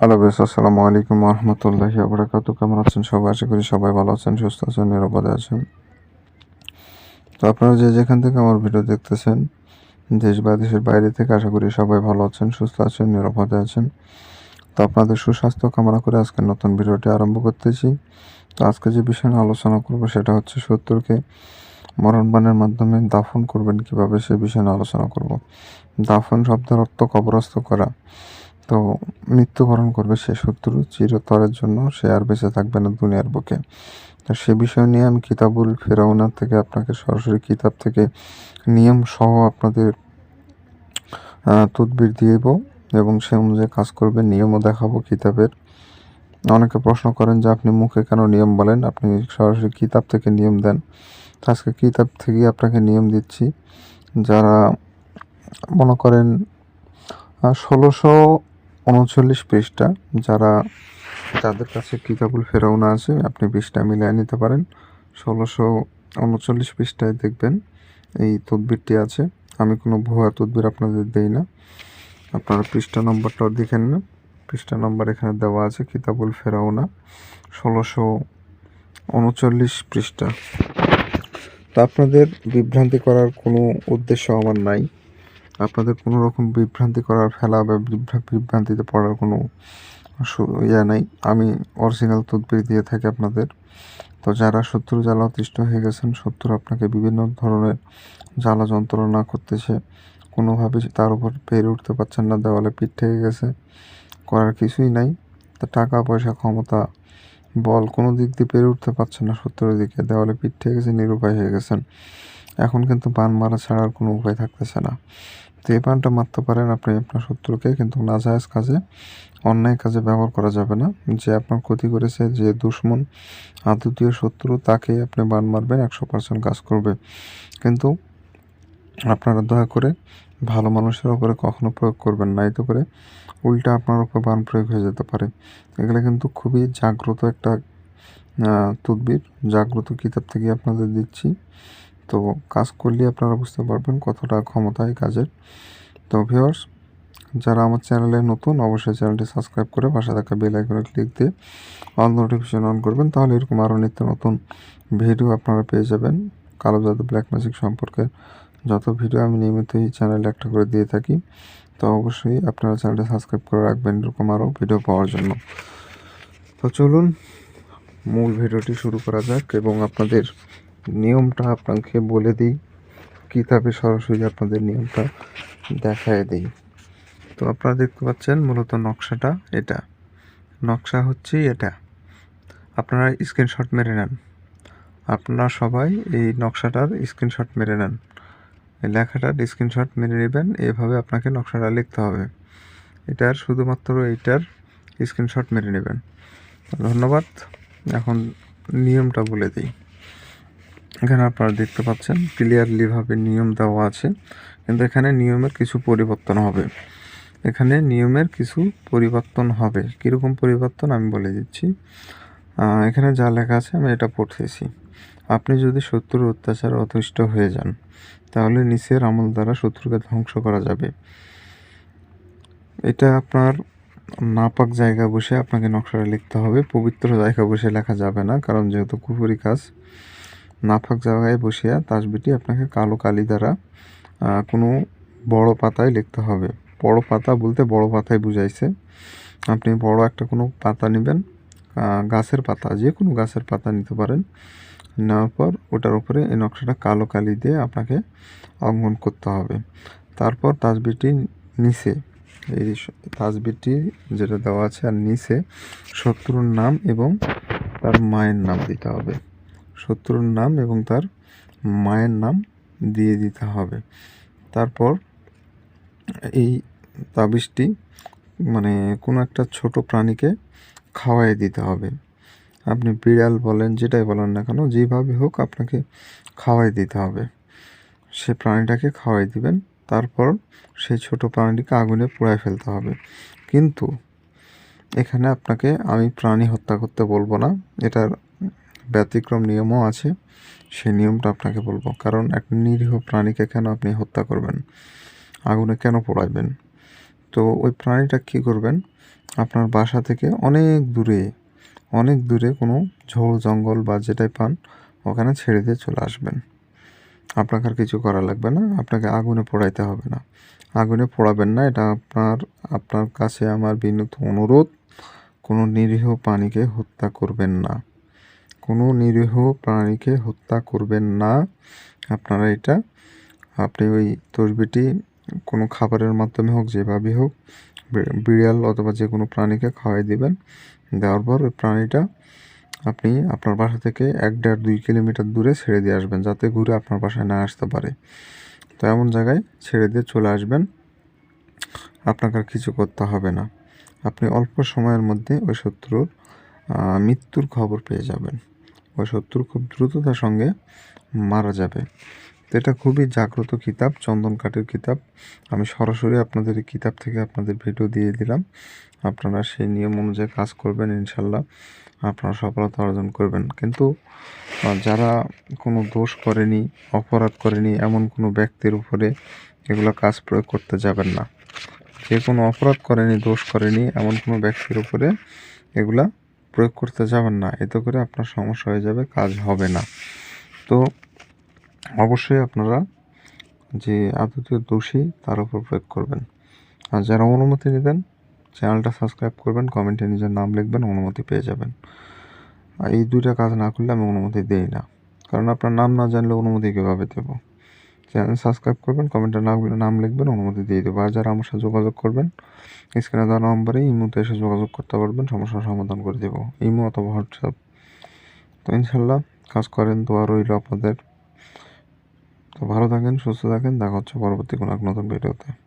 Hello বেশ আসসালামু আলাইকুম রহমতুল্লাহি আবরাকাতু কেমন আছেন সবাই আশা করি সবাই ভালো আছেন সুস্থ আছেন, নিরাপদে আছেন। তো আপনারা যে যেখান থেকে আমার ভিডিও দেখতেছেন, দেশ বা দেশের বাইরে থেকে আশা করি সবাই ভালো আছেন, সুস্থ আছেন, নিরাপদে আছেন। তো আপনাদের সুস্বাস্থ্য কামনা করে আজকে নতুন ভিডিওটি আরম্ভ করতেছি। তো আজকে যে বিষয় নিয়ে আলোচনা করব, সেটা হচ্ছে শত্রুকে মরণবানের মাধ্যমে দাফন করবেন কীভাবে, সে বিষয় নিয়ে আলোচনা করব। দাফন শব্দের অর্থ কবরস্থ করা। তো মৃত্যুবরণ করবে সে শত্রু, চিরতরের জন্য সে আর বেঁচে থাকবে না দুনিয়ার বুকে। তো সে বিষয় নিয়ে আমি কিতাবুল ফেরাউনার থেকে আপনাকে সরাসরি কিতাব থেকে নিয়ম সহ আপনাদের তদবির দিব এবং সে অনুযায়ী কাজ করবে, নিয়মও দেখাবো কিতাবের। অনেকে প্রশ্ন করেন যে আপনি মুখে কেন নিয়ম বলেন? আপনি সরাসরি কিতাব থেকে নিয়ম দেন। আজকে কিতাব থেকেই আপনাকে নিয়ম দিচ্ছি। যারা মনে করেন ষোলোশো উনচল্লিশ পৃষ্ঠা, যারা যাদের কাছে কিতাবুল ফেরাউনা আছে, আপনি পৃষ্ঠা মিলিয়ে নিতে পারেন। ষোলোশো উনচল্লিশ পৃষ্ঠায় দেখবেন এই তদবিরটি আছে। আমি কোনো ভুয়া তদবির আপনাদের দেই না। আপনারা পৃষ্ঠা নম্বরটাও দেখেন না পৃষ্ঠা নম্বর এখানে দেওয়া আছে, কিতাবুল ফেরাউনা, ষোলোশো উনচল্লিশ পৃষ্ঠা। তা আপনাদের বিভ্রান্তি করার কোনো উদ্দেশ্য আমার নাই। আপনাদের কোনো রকম বিভ্রান্তি করার ফেলা বা বিভ্রান্তিতে পড়ার কোনো ইয়ে নাই। আমি অরিজিনাল তদবির দিয়ে থাকি আপনাদের। তো যারা শত্রু জ্বালা অতিষ্ঠ হয়ে গেছেন, শত্রু আপনাকে বিভিন্ন ধরনের জ্বালা যন্ত্রণা করতেছে, কোনোভাবে তার উপর পেরে উঠতে পারছেন না, দেওয়ালে পিঠ থেকে গেছে, করার কিছুই নাই। তা টাকা, পয়সা, ক্ষমতা, বল কোনো দিক দিয়ে পেরে উঠতে পারছেন না শত্রুর দিকে, দেওয়ালে পিঠ থেকে গেছে, নিরুপায় হয়ে গেছেন। এখন কিন্তু বান মারা ছাড়ার কোনো উপায় থাকতেছে না। তো এই বানটা মারতে পারেন আপনি আপনার শত্রুকে, কিন্তু নাজায়জ কাজে, অন্যায় কাজে ব্যবহার করা যাবে না। যে আপনার ক্ষতি করেছে, যে দুশ্মন আদতীয় শত্রু, তাকে আপনি বান মারবেন, একশো পার্সেন্ট কাজ করবে। কিন্তু আপনারা দয়া করে ভালো মানুষের ওপরে কখনো প্রয়োগ করবেন না। এতে করে উল্টা আপনার উপর বান প্রয়োগ হয়ে যেতে পারে। এগুলো কিন্তু খুবই জাগ্রত একটা তদবির। জাগ্রত কিতাব থেকে আপনাদের দিচ্ছি। তো কাজ করলে আপনারা বুঝতে পারবেন কতটা ক্ষমতা এই কাজের। তো ভিওর্স যারা আমার চ্যানেলে নতুন, অবশ্যই চ্যানেলটি সাবস্ক্রাইব করে পাশে থাকা বেল আইকনে ক্লিক দিয়ে অল নোটিফিকেশন অন করবেন, তাহলে এরকম আরও নিত্য নতুন ভিডিও আপনারা পেয়ে যাবেন। কালো জাদু ব্ল্যাক ম্যাজিক সম্পর্কে যত ভিডিও আমি নিয়মিত এই চ্যানেলে একটা করে দিয়ে থাকি, তো অবশ্যই আপনারা চ্যানেলটি সাবস্ক্রাইব করে রাখবেন এরকম আরও ভিডিও পাওয়ার জন্য। তো চলুন, মূল ভিডিওটি শুরু করা যাক এবং আপনাদের নিয়মটা আপনাকে বলে দিই। কিতাবে সরাসরি আপনাদের নিয়মটা দেখায় দিই। তো আপনারা দেখতে পাচ্ছেন মূলত নকশাটা এটা। নকশা হচ্ছে এটা। আপনারা স্ক্রিনশট মেরে নেন। আপনারা সবাই এই নকশাটার স্ক্রিনশট মেরে নেন। এই লেখাটার স্ক্রিনশট মেরে নেবেন, এভাবে আপনাকে নকশাটা লিখতে হবে। এটার শুধুমাত্র এইটার স্ক্রিনশট মেরে নেবেন। ধন্যবাদ। এখন নিয়মটা বলে দিই। এখানে আপনারা দেখতে পাচ্ছেন ক্লিয়ারলিভাবে নিয়ম দেওয়া আছে, কিন্তু এখানে নিয়মের কিছু পরিবর্তন হবে। এখানে নিয়মের কিছু পরিবর্তন হবে। কীরকম পরিবর্তন আমি বলে দিচ্ছি। এখানে যা লেখা আছে আমি এটা পড়তেছি। আপনি যদি শত্রুর অত্যাচার অতিষ্ঠ হয়ে যান, তাহলে নিচের আমল দ্বারা শত্রুকে ধ্বংস করা যাবে। এটা আপনার নাপাক জায়গা বসে আপনাকে নকশাটা লিখতে হবে, পবিত্র জায়গা বসে লেখা যাবে না, কারণ যেহেতু কুফুরি কাজ নাফাক জায়গায় বসিয়া তাসবিটি আপনাকে কালো কালি দ্বারা কোনো বড় পাতায় লিখতে হবে। বড় পাতা বলতে বড় পাতায় বুঝাইছে। আপনি বড় একটা কোনো পাতা নেবেন গাছের পাতা, যে কোনো গাছের পাতা নিতে পারেন। নেওয়ার পর ওটার উপরে এই নকশাটা কালো কালি দিয়ে আপনাকে অঙ্কন করতে হবে। তারপর তাসবিটি নিচে, এই তাসবিটি যেটা দেওয়া আছে আর নিচে শত্রুর নাম এবং তার মায়ের নাম দিতে হবে। শত্রুর নাম এবং তার মায়ের নাম দিয়ে দিতে হবে। তারপর এই তাবিজটি মানে কোনো একটা ছোট প্রাণীকে খাওয়াই দিতে হবে। আপনি বিড়াল বলেন, যেটাই বলেন না কেন, যেভাবে হোক আপনাকে খাওয়াই দিতে হবে। সে প্রাণীটাকে খাওয়াই দিবেন, তারপর সেই ছোট প্রাণীটিকে আগুনে পোড়ায় ফেলতে হবে। কিন্তু এখানে আপনাকে আমি প্রাণী হত্যা করতে বলব না, এটার ব্যতিক্রম নিয়মও আছে, সেই নিয়মটা আপনাকে বলব। কারণ এক নিরীহ প্রাণীকে কেন আপনি হত্যা করবেন? আগুনে কেন পোড়াইবেন? তো ওই প্রাণীটা কী করবেন? আপনার বাসা থেকে অনেক দূরে অনেক দূরে কোনো ঝোড় জঙ্গল বা যেটাই পান, ওখানে ছেড়ে দিয়ে চলে আসবেন। আপনাকে আর কিছু করা লাগবে না, আপনাকে আগুনে পোড়াইতে হবে না। আগুনে পোড়াবেন না, এটা আপনার আপনার কাছে আমার বিনীত অনুরোধ, কোনো নিরীহ প্রাণীকে হত্যা করবেন না। কোনো নিরীহ প্রাণীকে হত্যা করবেন না। আপনারা এটা, আপনি ওই তসবিটি কোনো খাবারের মাধ্যমে হোক, যেভাবেই হোক বিড়াল অথবা যে কোনো প্রাণীকে খাওয়াই দিবেন। দেওয়ার পর ওই প্রাণীটা আপনি আপনার বাসা থেকে এক দেড় দুই কিলোমিটার দূরে ছেড়ে দিয়ে আসবেন, যাতে ঘুরে আপনার বাসায় না আসতে পারে। তো এমন জায়গায় ছেড়ে দিয়ে চলে আসবেন। আপনাকে আর কিছু করতে হবে না। আপনি অল্প সময়ের মধ্যে ওই শত্রুর মৃত্যুর খবর পেয়ে যাবেন। ওই শত্রু খুব দ্রুততার সঙ্গে মারা যাবে। এটা খুবই জাগ্রত কিতাব, চন্দন কাঠের কিতাব। আমি সরাসরি আপনাদের এই কিতাব থেকে আপনাদের ভিডিও দিয়ে দিলাম। আপনারা সেই নিয়ম অনুযায়ী কাজ করবেন ইনশাল্লাহ আপনারা সফলতা অর্জন করবেন। কিন্তু যারা কোনো দোষ করেনি, অপরাধ করেনি, এমন কোনো ব্যক্তির উপরে এগুলো কাজ প্রয়োগ করতে যাবেন না। যে কোনো অপরাধ করেনি, দোষ করেনি, এমন কোনো ব্যক্তির উপরে এগুলা প্রয়োগ করতে যাবেন না, এতে করে আপনার সমস্যা হয়ে যাবে, কাজ হবে না। তো অবশ্যই আপনারা যে আদতীয় দোষী, তার উপর প্রয়োগ করবেন। আর যারা অনুমতি নেবেন চ্যানেলটা সাবস্ক্রাইব করবেন, কমেন্টে নিজের নাম লিখবেন, অনুমতি পেয়ে যাবেন। আর এই দুইটা কাজ না করলে আমি অনুমতি দেই না। কারণ আপনার নাম না জানলে অনুমতি কীভাবে দেবো? চ্যানেল সাবস্ক্রাইব করবেন, কমেন্টে নাম নাম লিখবেন, অনুমতি দিয়ে দেবো। আর যারা আমার সাথে যোগাযোগ করবেন, স্ক্রিনে দেওয়া নম্বরে ইমোতে এসে যোগাযোগ করতে পারবেন, সমস্যার সমাধান করে দেবো। ইমো অথবা হোয়াটসঅ্যাপ। তো ইনশাল্লাহ কাজ করেন তো আর রইল আপনাদের। তো ভালো থাকেন, সুস্থ থাকেন, দেখা হচ্ছে পরবর্তী কোনো এক নতুন ভিডিওতে।